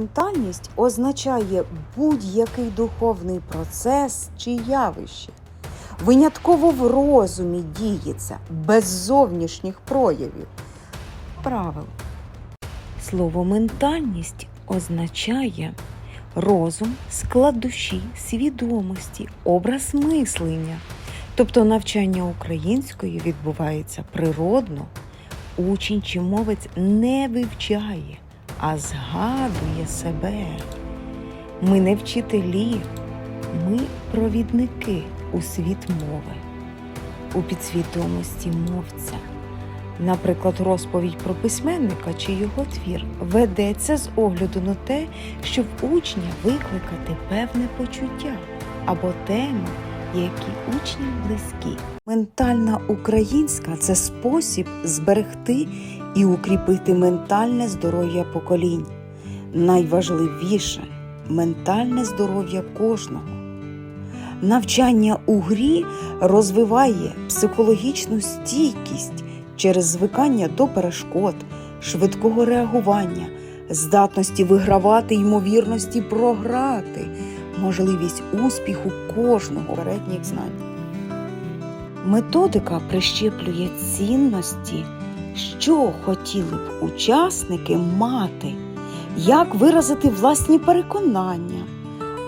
Ментальність означає будь-який духовний процес чи явище. Винятково в розумі діється, без зовнішніх проявів. Правил. Слово ментальність означає розум, склад свідомості, образ мислення. Тобто навчання української відбувається природно, учень чи мовець не вивчає, а згадує себе. Ми не вчителі, ми провідники у світ мови, у підсвідомості мовця. Наприклад, розповідь про письменника чи його твір ведеться з огляду на те, щоб учня викликати певне почуття або теми, які учням близькі. Ментальна українська це спосіб зберегти і укріпити ментальне здоров'я поколінь. Найважливіше ментальне здоров'я кожного. Навчання у грі розвиває психологічну стійкість через звикання до перешкод, швидкого реагування, здатності вигравати ймовірності програти, можливість успіху кожного передніх знань. Методика прищеплює цінності, що хотіли б учасники мати, як виразити власні переконання,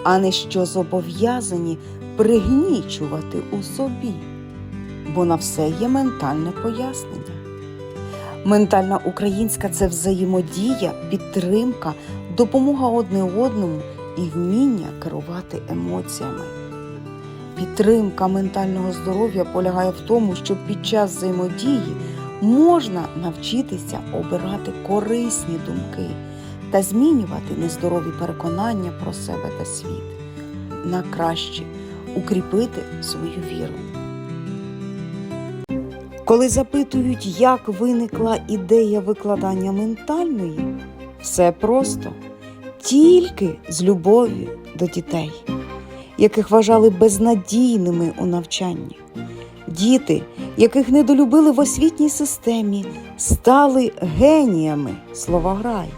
а не що зобов'язані пригнічувати у собі, бо на все є ментальне пояснення. Ментальна українська це взаємодія, підтримка, допомога одне одному і вміння керувати емоціями. Підтримка ментального здоров'я полягає в тому, що під час взаємодії можна навчитися обирати корисні думки та змінювати нездорові переконання про себе та світ на краще, укріпити свою віру. Коли запитують, як виникла ідея викладання ментальної, все просто тільки з любові до дітей, яких вважали безнадійними у навчанні. Діти, яких недолюбили в освітній системі, стали геніями слова грай,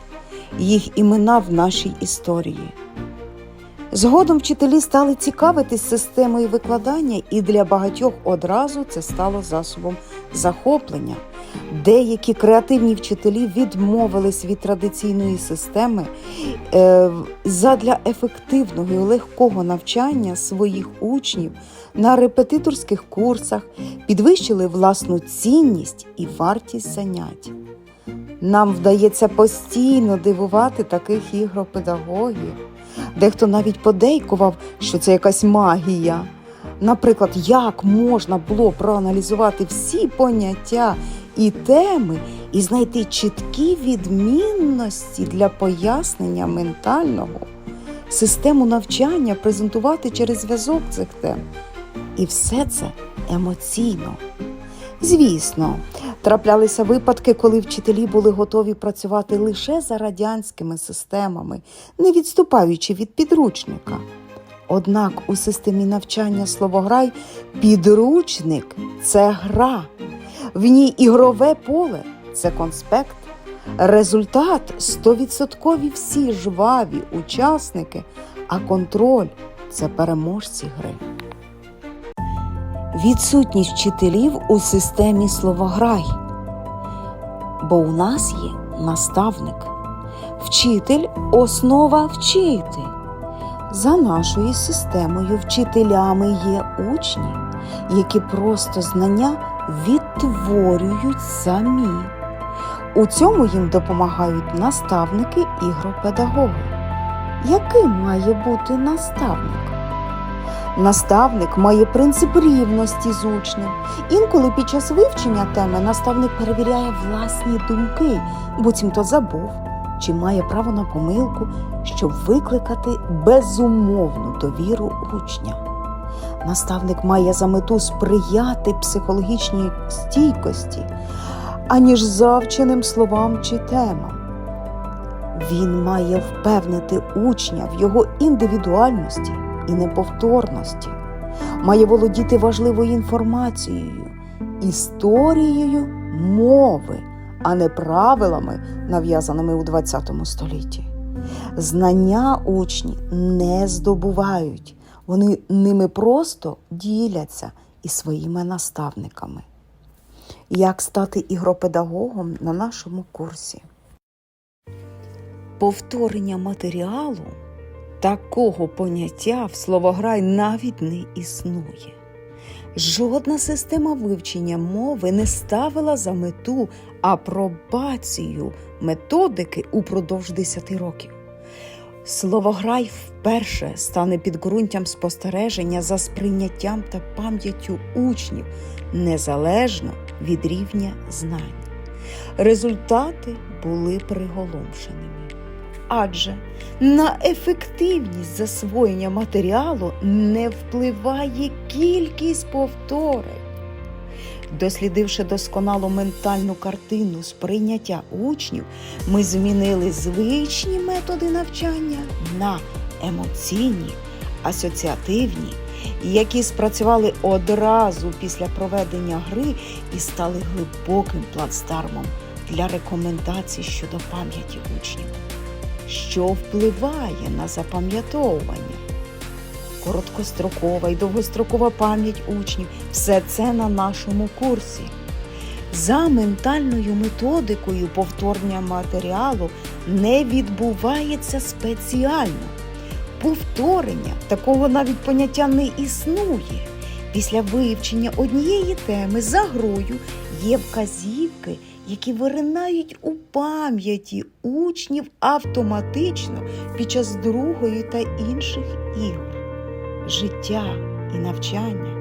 їх імена в нашій історії. Згодом вчителі стали цікавитись системою викладання, і для багатьох одразу це стало засобом захоплення. Деякі креативні вчителі відмовились від традиційної системи е, задля ефективного і легкого навчання своїх учнів на репетиторських курсах, підвищили власну цінність і вартість занять. Нам вдається постійно дивувати таких ігропедагогів. Дехто навіть подейкував, що це якась магія. Наприклад, як можна було проаналізувати всі поняття і теми і знайти чіткі відмінності для пояснення ментального, систему навчання презентувати через зв'язок цих тем. І все це емоційно. Звісно, траплялися випадки, коли вчителі були готові працювати лише за радянськими системами, не відступаючи від підручника. Однак у системі навчання словограй підручник це гра, в ній ігрове поле це конспект. Результат стовідсоткові всі жваві учасники, а контроль це переможці гри. Відсутність вчителів у системі словограй. Бо у нас є наставник. Вчитель основа вчити. За нашою системою вчителями є учні, які просто знання відтворюють самі. У цьому їм допомагають наставники ігропедагоги. Яким має бути наставник? Наставник має принцип рівності з учнем. Інколи під час вивчення теми наставник перевіряє власні думки, буцімто забув, чи має право на помилку, щоб викликати безумовну довіру учня. Наставник має за мету сприяти психологічній стійкості, аніж завченим словам чи темам. Він має впевнити учня в його індивідуальності і неповторності, має володіти важливою інформацією, історією мови, а не правилами, нав'язаними у ХХ столітті. Знання учні не здобувають, вони ними просто діляться із своїми наставниками. Як стати ігропедагогом на нашому курсі? Повторення матеріалу такого поняття в словограй навіть не існує. Жодна система вивчення мови не ставила за мету апробацію методики упродовж 10 років. Словограй вперше стане підґрунтям спостереження за сприйняттям та пам'яттю учнів незалежно від рівня знань. Результати були приголомшеними. Адже на ефективність засвоєння матеріалу не впливає кількість повторень. Дослідивши досконалу ментальну картину сприйняття учнів, ми змінили звичні методи навчання на емоційні, асоціативні, які спрацювали одразу після проведення гри і стали глибоким плацдармом для рекомендацій щодо пам'яті учнів що впливає на запам'ятовування. Короткострокова і довгострокова пам'ять учнів все це на нашому курсі. За ментальною методикою повторення матеріалу не відбувається спеціально. Повторення такого навіть поняття не існує. Після вивчення однієї теми за грою є вказівки, які виринають у пам'яті учнів автоматично під час другої та інших ігор. Життя і навчання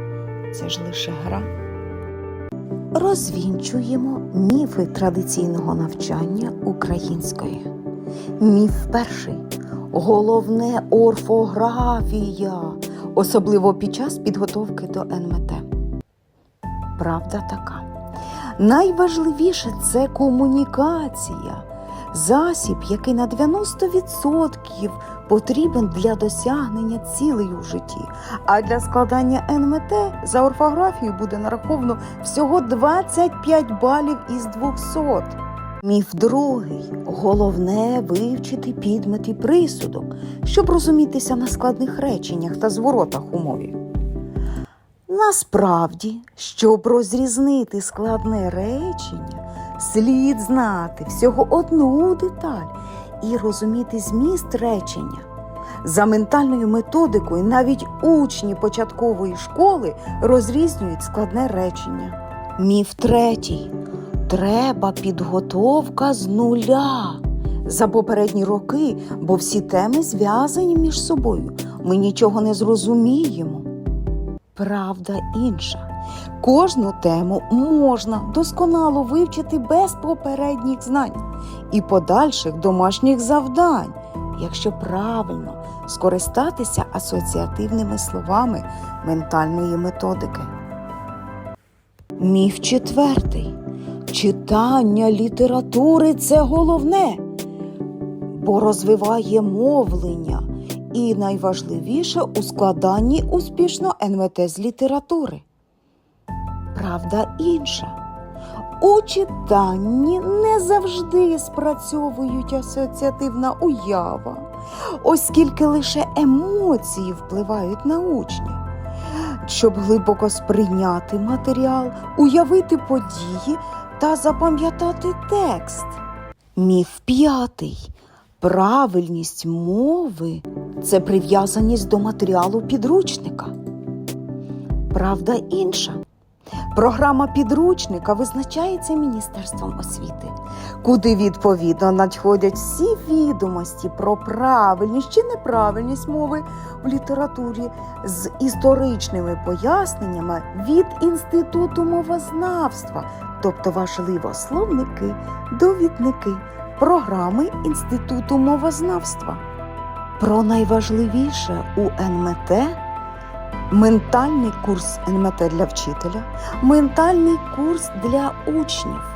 це ж лише гра. Розвінчуємо міфи традиційного навчання української. Міф перший головне орфографія, особливо під час підготовки до НМТ. Правда така. Найважливіше це комунікація, засіб, який на 90% потрібен для досягнення цілей у житті. А для складання НМТ за орфографію буде нараховано всього 25 балів із 200. Міф другий головне вивчити підмет і присудок, щоб розумітися на складних реченнях та зворотах у мові. Насправді, щоб розрізнити складне речення, слід знати всього одну деталь і розуміти зміст речення. За ментальною методикою навіть учні початкової школи розрізнюють складне речення. Міф третій. Треба підготовка з нуля. За попередні роки, бо всі теми зв'язані між собою. Ми нічого не зрозуміємо. Правда інша. Кожну тему можна досконало вивчити без попередніх знань і подальших домашніх завдань, якщо правильно скористатися асоціативними словами ментальної методики. Міф четвертий. Читання літератури це головне, бо розвиває мовлення і найважливіше у складанні успішно НВТ з літератури. Правда інша. У читанні не завжди спрацьовують асоціативна уява, оскільки лише емоції впливають на учня. Щоб глибоко сприйняти матеріал, уявити події та запам'ятати текст. Міф п'ятий. Правильність мови це прив'язаність до матеріалу підручника. Правда інша. Програма підручника визначається Міністерством освіти, куди відповідно надходять всі відомості про правильність чи неправильність мови в літературі з історичними поясненнями від Інституту мовознавства, тобто важливо словники, довідники, програми Інституту мовознавства. Про найважливіше у НМТ ментальний курс НМТ для вчителя, ментальний курс для учнів.